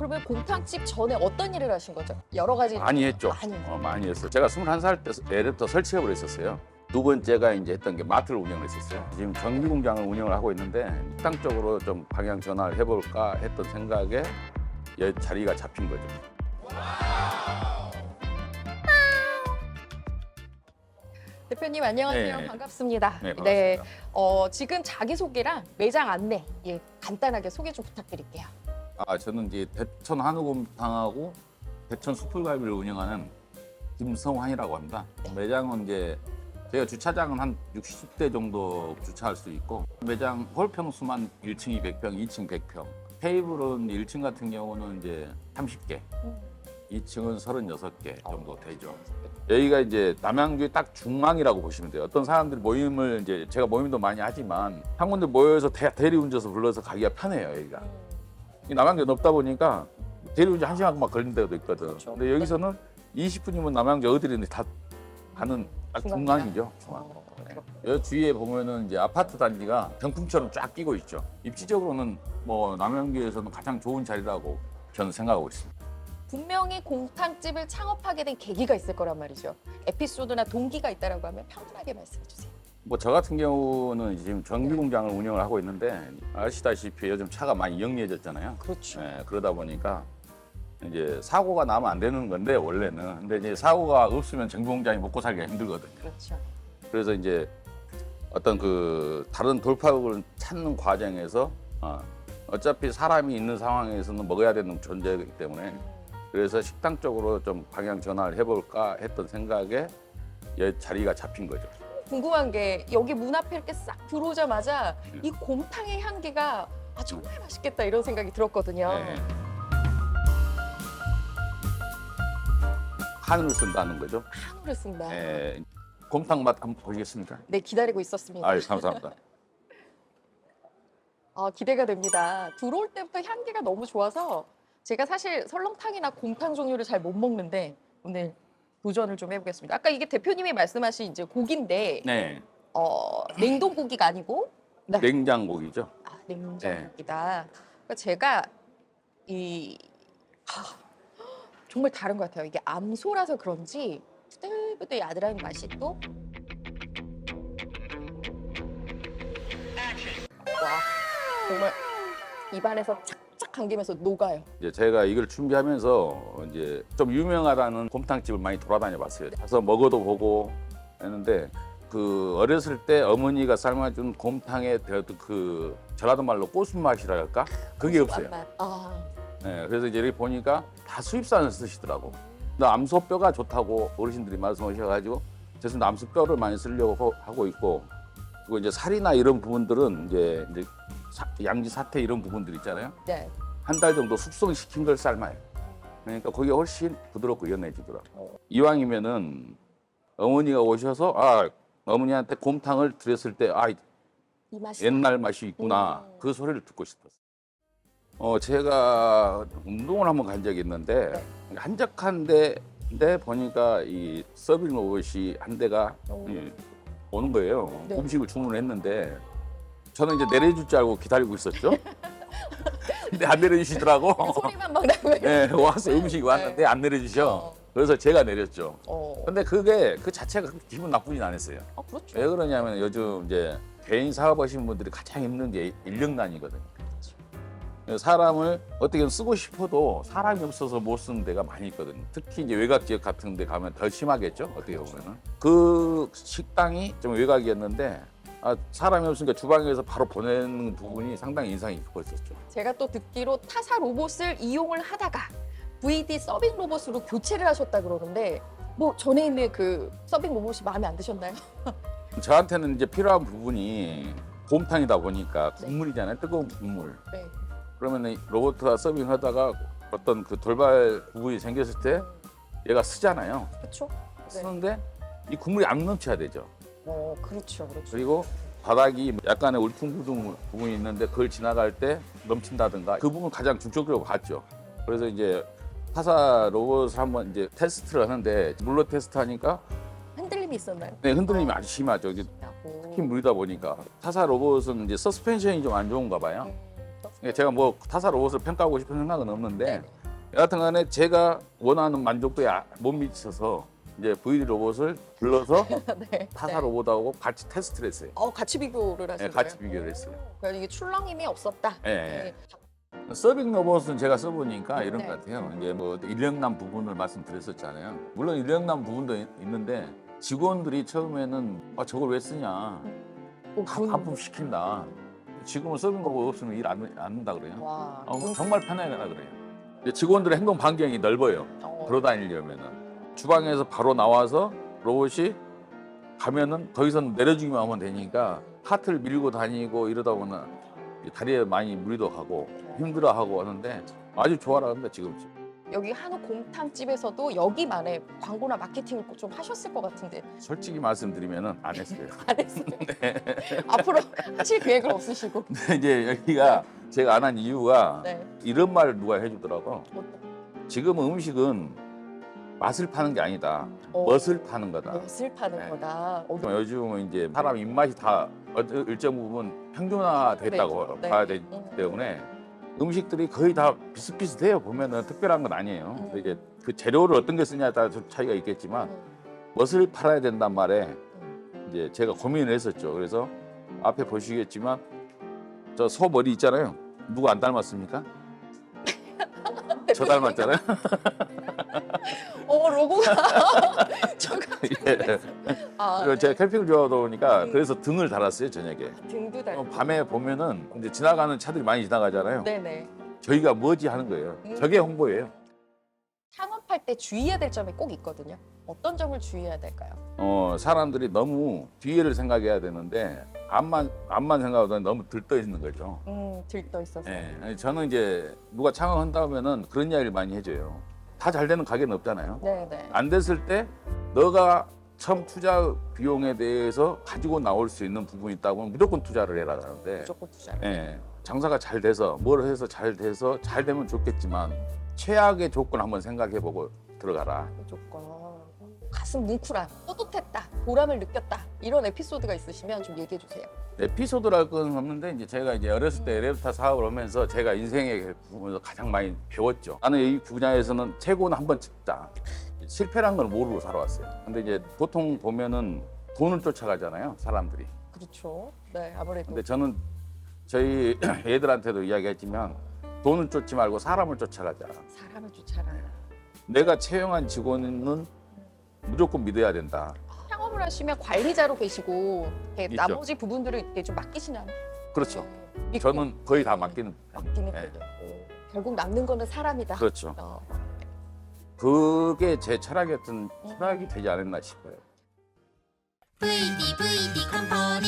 그러면 곰탕집 전에 어떤 일을 하신 거죠? 여러 가지 많이 했죠. 많이 했어요. 어, 많이 했어요. 제가 21살 때 애부터 설치업을 했었어요. 두 번째가 이제 했던 게 마트를 운영을 했었어요. 지금 정비 공장을 운영을 하고 있는데 식당 쪽으로 좀 방향 전환을 해볼까 했던 생각에 여 자리가 잡힌 거죠. 대표님 안녕하세요. 네. 반갑습니다. 네, 반갑습니다. 어, 지금 자기 소개랑 매장 안내 예, 간단하게 소개 좀 부탁드릴게요. 아, 저는 이제 대천 한우곰탕하고 대천 숯불갈비를 운영하는 김성환이라고 합니다. 네. 매장은 이제 제가 주차장은 한 60대 정도 주차할 수 있고 매장 홀 평수만 1층이 100평, 2층 100평. 테이블은 1층 같은 경우는 이제 30개, 음. 2층은 36개 정도 되죠. 여기가 이제 남양주의 딱 중앙이라고 보시면 돼요. 어떤 사람들이 모임을 이제 제가 모임도 많이 하지만 한 군데 모여서 대, 대리운전서 불러서 가기가 편해요, 여기가. 이 남양주 넓다 보니까 대리운전 한 시간 막 걸린 데도 있거든. 그렇죠. 근데 여기서는 20분이면 남양주 어디든지 다 가는 딱. 중앙. 어, 네. 그렇군요. 여 주위에 보면은 이제 아파트 단지가 병풍처럼 쫙 끼고 있죠. 입지적으로는 뭐 남양주에서는 가장 좋은 자리라고 저는 생각하고 있습니다. 분명히 곰탕집을 창업하게 된 계기가 있을 거란 말이죠. 에피소드나 동기가 있다라고 하면 편안하게 말씀해 주세요. 뭐 저 같은 경우는 지금 정비 공장을 운영을 하고 있는데 아시다시피 요즘 차가 많이 영리해졌잖아요. 그렇죠. 네, 그러다 보니까 이제 사고가 나면 안 되는 건데 원래는 근데 이제 사고가 없으면 정비 공장이 먹고 살기가 힘들거든요. 그렇죠. 그래서 이제 어떤 그 다른 돌파구를 찾는 과정에서 어, 어차피 사람이 있는 상황에서는 먹어야 되는 존재이기 때문에 그래서 식당 쪽으로 좀 방향 전환을 해볼까 했던 생각에 여 자리가 잡힌 거죠. 궁금한 게 여기 문 앞에 이렇게 싹 들어오자마자 네. 이 곰탕의 향기가 아 정말 맛있겠다 이런 생각이 들었거든요. 네. 한우를 쓴다는 거죠. 한우를 쓴다. 네. 네. 곰탕 맛 한번 보시겠습니까? 기다리고 있었습니다. 아유 감사합니다. 아, 기대가 됩니다. 들어올 때부터 향기가 너무 좋아서 제가 사실 설렁탕이나 곰탕 종류를 잘 못 먹는데 오늘 도전을 좀 해보겠습니다. 아까 이게 대표님이 말씀하신 이제 고기인데 네, 어, 냉동 고기가 아니고 네. 냉장고기죠. 아, 냉장고기다. 그러니까 제가 이 아, 정말 다른 것 같아요. 이게 암소라서 그런지 부들부들 야들한 맛이 또 와, 정말 입안에서 착 착 감기면서 녹아요. 이제 제가 이걸 준비하면서 이제 좀 유명하다는 곰탕집을 많이 돌아다녀 봤어요. 가서 먹어도 보고 했는데 그 어렸을 때 어머니가 삶아준 곰탕에 대어도 그 전라도 말로 꼬순 맛이랄까 그게 없어요. 맛. 아, 네, 그래서 이제 여기 보니까 다 수입산을 쓰시더라고. 근데 암소뼈가 좋다고 어르신들이 말씀하셔가지고 그래서 암소뼈를 많이 쓰려고 하고 있고 그리고 이제 살이나 이런 부분들은 이제 이제 사- 양지 사태 이런 부분들 있잖아요. 네. 한 달 정도 숙성시킨 걸 삶아요. 그러니까 그게 훨씬 부드럽고 연해지더라고. 이왕이면은 어머니가 오셔서 아 어머니한테 곰탕을 드렸을 때 아 이 맛이 옛날 맛이 있구나 음. 그 소리를 듣고 싶었어요. 어 제가 운동을 한번 간 적이 있는데 한적한 데인데 보니까 이 서빙 로봇이 한 대가 오. 예, 오는 거예요. 네. 음식을 주문했는데 저는 이제 내려줄 줄 알고 기다리고 있었죠. 근데 안 내려주시더라고. 소리만 막 나고요. 네, 와서 음식이 왔는데 안 내려주셔. 어. 그래서 제가 내렸죠. 어. 근데 그게 그 자체가 그렇게 기분 나쁘진 않았어요. 아, 그렇죠. 왜 그러냐면 요즘 이제 개인 사업하시는 분들이 가장 힘든 게 인력난이거든요. 사람을 어떻게 쓰고 싶어도 사람이 없어서 못 쓰는 데가 많이 있거든요. 특히 이제 외곽 지역 같은 데 가면 더 심하겠죠. 어떻게 보면은. 그 식당이 좀 외곽이었는데 아, 사람이 없으니까 주방에서 바로 보내는 부분이 상당히 인상이 깊었었죠. 제가 또 듣기로 타사 로봇을 이용을 하다가 VD 서빙 로봇으로 교체를 하셨다 그러는데 뭐 전에 있는 그 서빙 로봇이 마음에 안 드셨나요? 저한테는 이제 필요한 부분이 곰탕이다 보니까 국물이잖아요. 뜨거운 국물. 네. 그러면 로봇가 서빙하다가 어떤 그 돌발 부분이 생겼을 때 얘가 쓰잖아요. 그렇죠. 네. 쓰는데 이 국물이 안 넘쳐야 되죠. 어, 그렇죠. 그렇죠. 그리고 바닥이 약간의 울퉁불퉁 부분이 있는데 그걸 지나갈 때 넘친다든가 그 부분 가장 중점적으로 봤죠. 그래서 이제 타사 로봇을 한번 이제 테스트를 하는데 물로 테스트하니까 흔들림이 있었나요? 네, 흔들림이 아주 심하죠. 오. 특히 물이다 보니까 타사 로봇은 이제 서스펜션이 좀 안 좋은가 봐요. 음, 그러니까 제가 뭐 타사 로봇을 평가하고 싶은 생각은 없는데 네. 여하튼간에 제가 원하는 만족도에 아- 못 미쳐서 이제 VD 로봇을 불러서 네. 타사 네. 로봇하고 같이 테스트를 했어요. 어, 같이 비교를 하신 네, 같이 거예요? 비교를 했어요. 그래서 이게 출렁임이 없었다. 예, 네. 서빙 로봇은 제가 써보니까 이런 네. 것 같아요. 이제 뭐 인력난 부분을 말씀드렸었잖아요. 물론 인력난 부분도 있- 있는데 직원들이 처음에는 아 저걸 왜 쓰냐 어, 가- 그런- 가품 시킨다. 지금은 서빙 로봇 없으면 일안 한다 그래요. 와. 어, 정말 편하다 그래요. 이제 직원들의 행동 반경이 넓어요. 어, 걸어 다니려면은 주방에서 바로 나와서 로봇이 가면은 더 이상 내려주기만 하면 되니까 카트를 밀고 다니고 이러다 보면 다리에 많이 무리도 가고 힘들어하고 하는데 아주 좋아라는데 지금 여기 한우 곰탕집에서도 여기만의 광고나 마케팅을 꼭좀 하셨을 것 같은데 솔직히 말씀드리면은 안 했어요. 안 했어요. 네. 앞으로 하실 계획은 없으시고. 근데 이제 여기가 제가 안 한 이유가 네. 이런 말을 누가 해주더라고. 어, 지금 음식은 맛을 파는 게 아니다. 어, 멋을 파는 거다. 멋을 파는 네. 거다. 어, 요즘은 이제 사람 입맛이 다 어떤 일정 부분 평준화됐다고 네. 봐야 되기 음. 때문에 음식들이 거의 다 비슷비슷해요. 보면은 특별한 건 아니에요. 음. 이제 그 재료를 어떤 게 쓰냐에 따라 좀 차이가 있겠지만 음, 멋을 팔아야 된단 말에 음. 이제 제가 고민을 했었죠. 그래서 앞에 보시겠지만 저 소 머리 있잖아요. 누구 안 닮았습니까? 저 닮았잖아요. 어 로고가 저가 예. 아, 그리고 네. 제가 캠핑을 좋아하다 보니까 음. 그래서 등을 달았어요 저녁에. 등도 달. 어, 밤에 보면은 이제 지나가는 차들이 많이 지나가잖아요. 네네. 저희가 뭐지 하는 거예요. 음. 저게 홍보예요. 창업할 때 주의해야 될 점이 꼭 있거든요. 어떤 점을 주의해야 될까요? 어, 사람들이 너무 뒤에를 생각해야 되는데 앞만 앞만 생각하다 너무 들떠 있는 거죠. 음 들떠 있어서. 예. 아니, 저는 이제 누가 창업한다면은 그런 이야기를 많이 해줘요. 다 잘 되는 가게는 없잖아요. 네 네. 안 됐을 때 너가 처음 투자 비용에 대해서 가지고 나올 수 있는 부분이 있다면 무조건 투자를 해라 하는데 무조건 투자. 예, 장사가 잘 돼서 뭘 해서 잘 돼서 잘 되면 좋겠지만 최악의 조건 한번 생각해보고 들어가라. 무조건. 가슴 뭉클한, 뿌듯했다, 보람을 느꼈다 이런 에피소드가 있으시면 좀 얘기해 주세요. 에피소드랄 건 없는데 이제 제가 이제 어렸을 때 엘리베이터 사업을 하면서 제가 인생에 보면서 가장 많이 배웠죠. 나는 이 분야에서는 최고는 한 번 찍자. 실패란 걸 모르고 살아왔어요. 근데 이제 보통 보면은 돈을 쫓아가잖아요, 사람들이. 그렇죠. 네 아무래도. 근데 저는 저희 애들한테도 이야기했지만 돈을 쫓지 말고 사람을 쫓아가자. 사람을 쫓아라. 내가 채용한 직원은 무조건 믿어야 된다. 창업을 하시면 관리자로 계시고 이렇게 나머지 부분들을 이렇게 좀 맡기시는 그렇죠. 믿고 저는 거의 다 맡기는 맡기는 예. 결국 남는 거는 사람이다. 그렇죠. 어. 그게 제 철학이었던 음. 철학이 되지 않았나 싶어요. VD, VD 컴퍼니